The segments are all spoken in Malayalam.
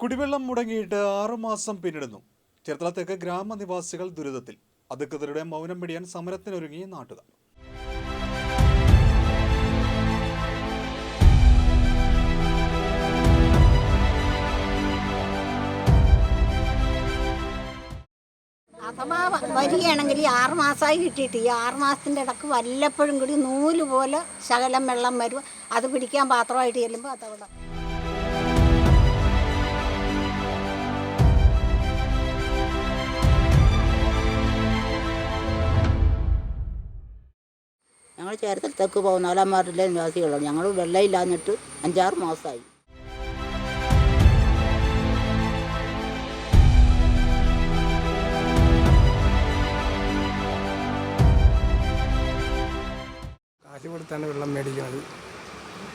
കുടിവെള്ളം മുടങ്ങിയിട്ട് ആറുമാസം പിന്നിടുന്നു. ചേർത്തല തെക്ക് ഗ്രാമനിവാസികൾ ദുരിതത്തിൽ. അധികൃതരുടെ മൗനം പിടിയാൻ സമരത്തിനൊരുങ്ങി നാട്ടുകാർ. വരികയാണെങ്കിൽ ഈ ആറ് മാസമായി കിട്ടിയിട്ട് ഈ ആറ് മാസത്തിന്റെ ഇടയ്ക്ക് വല്ലപ്പോഴും കൂടി നൂൽ പോലെ ശകലം വെള്ളം വരും അത് പിടിക്കാൻ പാത്രമായിട്ട് ചെല്ലുമ്പോൾ അതവിടെ ഞങ്ങൾ ചേർത്തൽ തെക്ക് വാർഡിലെ നിവാസികളാണ് ഞങ്ങൾ വെള്ളമില്ലാഞ്ഞിട്ട് അഞ്ചാറ് മാസമായി കാശ് കൊടുത്താണ് വെള്ളം മേടിക്കുന്നത്.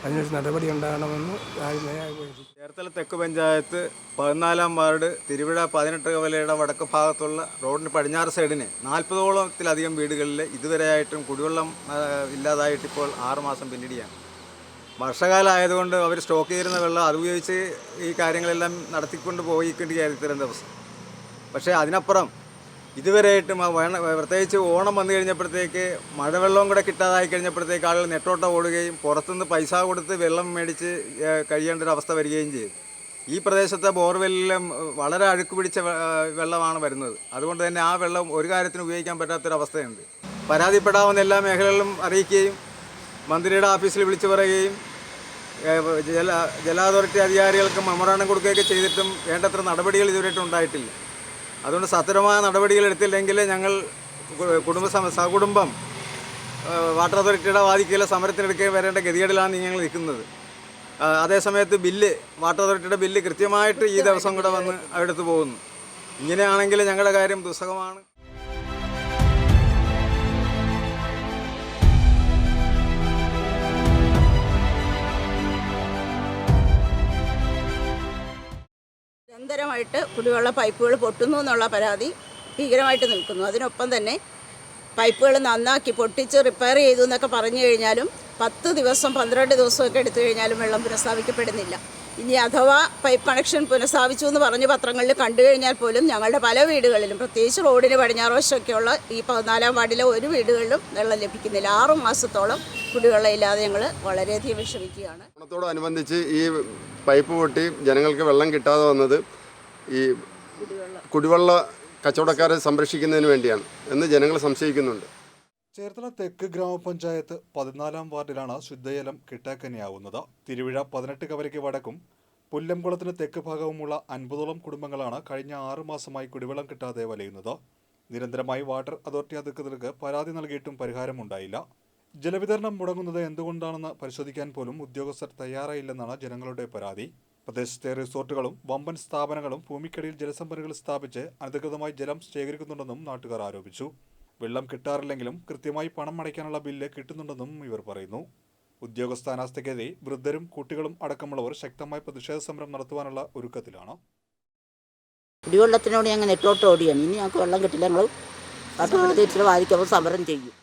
അതിനൊരു നടപടി ഉണ്ടാകണമെന്ന് ചേർത്തല തെക്ക് പഞ്ചായത്ത് പതിനാലാം വാർഡ് തിരുവിഴ പതിനെട്ട് കവലയുടെ വടക്ക് ഭാഗത്തുള്ള റോഡിന് പടിഞ്ഞാറ് സൈഡിന് നാൽപ്പതോളത്തിലധികം വീടുകളിൽ ഇതുവരെയായിട്ടും കുടിവെള്ളം ഇല്ലാതായിട്ടിപ്പോൾ ആറുമാസം പിന്നിടിയാണ്. വർഷകാലം ആയതുകൊണ്ട് അവർ സ്റ്റോക്ക് ചെയ്തിരുന്ന വെള്ളം അത് ഉപയോഗിച്ച് ഈ കാര്യങ്ങളെല്ലാം നടത്തിക്കൊണ്ട് പോയിക്കൊണ്ടിരിക്കുകയായിരുന്നു ഇത്തരം ദിവസം പക്ഷേ അതിനപ്പുറം ഇതുവരെയായിട്ടും ആ വേണ പ്രത്യേകിച്ച് ഓണം വന്നു കഴിഞ്ഞപ്പോഴത്തേക്ക് മഴവെള്ളവും കൂടെ കിട്ടാതായി കഴിഞ്ഞപ്പോഴത്തേക്ക് ആളുകൾ നെട്ടോട്ടം ഓടുകയും പുറത്തുനിന്ന് പൈസ കൊടുത്ത് വെള്ളം മേടിച്ച് കഴിയേണ്ട ഒരു അവസ്ഥ വരികയും ചെയ്തു. ഈ പ്രദേശത്തെ ബോർവെല്ലിലും വളരെ അഴുക്ക് പിടിച്ച വെള്ളമാണ് വരുന്നത്. അതുകൊണ്ട് തന്നെ ആ വെള്ളം ഒരു കാര്യത്തിന് ഉപയോഗിക്കാൻ പറ്റാത്തൊരവസ്ഥയുണ്ട്. പരാതിപ്പെടാവുന്ന എല്ലാ മേഖലകളിലും അറിയിക്കുകയും മന്ത്രിയുടെ ഓഫീസിൽ വിളിച്ചു പറയുകയും ജല ജല അതോറിറ്റി അധികാരികൾക്ക് മെമ്മറാണ്ടം കൊടുക്കുകയൊക്കെ ചെയ്തിട്ടും വേണ്ടത്ര നടപടികൾ ഇതുവരെയായിട്ടും ഉണ്ടായിട്ടില്ല. അതുകൊണ്ട് സത്വരമായ നടപടികൾ എടുത്തില്ലെങ്കിൽ ഞങ്ങൾ കുടുംബ സകുടുംബം വാട്ടർ അതോറിറ്റിയുടെ വാദിക്കയിലെ സമരത്തിനെടുക്കുക വരേണ്ട ഗതികേടിലാണ് ഞങ്ങൾ നിൽക്കുന്നത്. അതേസമയത്ത് ബില്ല് വാട്ടർ അതോറിറ്റിയുടെ ബില്ല് കൃത്യമായിട്ട് ഈ ദിവസം കൂടെ വന്ന് അടുത്ത് പോകുന്നു. ഇങ്ങനെയാണെങ്കിൽ ഞങ്ങളുടെ കാര്യം ദുസ്സഹമാണ്. നിരന്തരമായിട്ട് കുടിവെള്ള പൈപ്പുകൾ പൊട്ടുന്നു എന്നുള്ള പരാതി ഭീകരമായിട്ട് നിൽക്കുന്നു. അതിനൊപ്പം തന്നെ പൈപ്പുകൾ നന്നാക്കി പൊട്ടിച്ച് റിപ്പയർ ചെയ്തു എന്നൊക്കെ പറഞ്ഞു കഴിഞ്ഞാലും പത്ത് ദിവസം പന്ത്രണ്ട് ദിവസമൊക്കെ എടുത്തു കഴിഞ്ഞാലും വെള്ളം പുനഃസ്ഥാപിക്കപ്പെടുന്നില്ല. ഇനി അഥവാ പൈപ്പ് കണക്ഷൻ പുനഃസ്ഥാപിച്ചു എന്ന് പറഞ്ഞ് പത്രങ്ങളിൽ കണ്ടു കഴിഞ്ഞാൽ പോലും ഞങ്ങളുടെ പല വീടുകളിലും പ്രത്യേകിച്ച് റോഡിന് പടിഞ്ഞാറോശമൊക്കെയുള്ള ഈ പതിനാലാം വാർഡിലെ ഒരു വീടുകളിലും വെള്ളം ലഭിക്കുന്നില്ല. ആറു മാസത്തോളം കുടിവെള്ളം ഇല്ലാതെ ഞങ്ങൾ വളരെയധികം വിഷമിക്കുകയാണ്. ഓണത്തോടനുബന്ധിച്ച് ഈ പൈപ്പ് പൊട്ടി ജനങ്ങൾക്ക് വെള്ളം കിട്ടാതെ വന്നത് ഈ കുടിവെള്ള കച്ചവടക്കാരെ സംരക്ഷിക്കുന്നതിന് വേണ്ടിയാണ് എന്ന് ജനങ്ങൾ സംശയിക്കുന്നുണ്ട്. ചേർത്തല തെക്ക് ഗ്രാമപഞ്ചായത്ത് പതിനാലാം വാർഡിലാണ് ശുദ്ധജലം കിട്ടാക്കനിയാവുന്നത്. തിരുവിഴ പതിനെട്ട് കവരയ്ക്ക് വടക്കും പുല്ലംകുളത്തിന് തെക്ക് ഭാഗവുമുള്ള അൻപതോളം കുടുംബങ്ങളാണ് കഴിഞ്ഞ ആറു മാസമായി കുടിവെള്ളം കിട്ടാതെ വലയുന്നത്. നിരന്തരമായി വാട്ടർ അതോറിറ്റി അധികൃതർക്ക് പരാതി നൽകിയിട്ടും പരിഹാരമുണ്ടായില്ല. ജലവിതരണം മുടങ്ങുന്നത് എന്തുകൊണ്ടാണെന്ന് പരിശോധിക്കാൻ പോലും ഉദ്യോഗസ്ഥർ തയ്യാറായില്ലെന്നാണ് ജനങ്ങളുടെ പരാതി. പ്രദേശത്തെ റിസോർട്ടുകളും വമ്പൻ സ്ഥാപനങ്ങളും ഭൂമിക്കടിയിൽ ജലസംഭരണികൾ സ്ഥാപിച്ച് അനധികൃതമായി ജലം ശേഖരിക്കുന്നുണ്ടെന്നും നാട്ടുകാർ ആരോപിച്ചു. വെള്ളം കിട്ടാറില്ലെങ്കിലും കൃത്യമായി പണം അടയ്ക്കാനുള്ള ബില്ല് കിട്ടുന്നുണ്ടെന്നും ഇവർ പറയുന്നു. ഉദ്യോഗസ്ഥാനാസ്ഥക്കെതിരെ വൃദ്ധരും കുട്ടികളും അടക്കമുള്ളവർ ശക്തമായ പ്രതിഷേധ സമരം നടത്തുവാനുള്ള ഒരുക്കത്തിലാണ്. കുടിവെള്ളത്തിനോട് ഞങ്ങൾ നെറ്റോട്ട് ഓടിയാണ്. ഇനി ഞങ്ങൾക്ക് വെള്ളം കിട്ടില്ല. ഞങ്ങൾ വാദിക്കുമ്പോൾ സമരം ചെയ്യും.